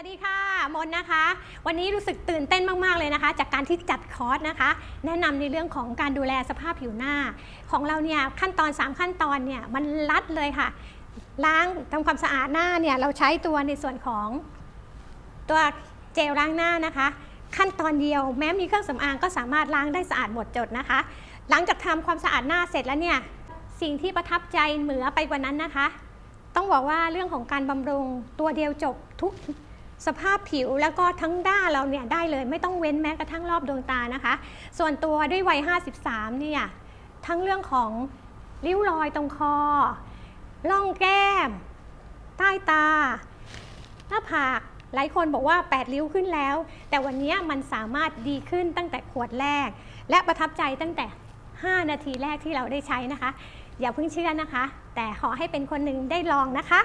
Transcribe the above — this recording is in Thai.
วัสดีค่ะ มนนะคะ วันนี้รู้สึกตื่นเต้นมาก ๆ เลยนะคะ จากการที่จัดคอร์สนะคะ แนะนำในเรื่องของการดูแลสภาพผิวหน้า ของเราเนี่ยขั้นตอน 3 ขั้นตอนเนี่ยมันลัดเลยค่ะ ล้างทำความสะอาดหน้าเนี่ยเราใช้ตัวในส่วนของตัวเจลล้างหน้านะคะ ขั้นตอนเดียวแม้มีเครื่องสำอางก็สามารถล้างได้สะอาดหมดจดนะคะ หลังจากทำความสะอาดหน้าเสร็จแล้วเนี่ยสิ่งที่ประทับใจเหนือไปกว่านั้นนะคะ ต้องบอกว่าเรื่องของการบำรุงตัวเดียวจบทุก สภาพผิวแล้วก็ทั้งด้าเราเนี่ยได้เลยไม่ต้องเว้นแม้กระทั่งรอบดวงตานะคะ ส่วนตัวด้วยวัย 53 เนี่ยทั้งเรื่องของริ้วรอยตรงคอ ล่องแก้ม ใต้ตา หน้าผาก หลายคนบอกว่า 8 ริ้วขึ้นแล้ว แต่วันนี้มันสามารถดีขึ้นตั้งแต่ขวดแรก และประทับใจตั้งแต่ 5 นาทีแรกที่เราได้ใช้นะคะ อย่าเพิ่งเชื่อนะคะ แต่ขอให้เป็นคนหนึ่งได้ลองนะคะ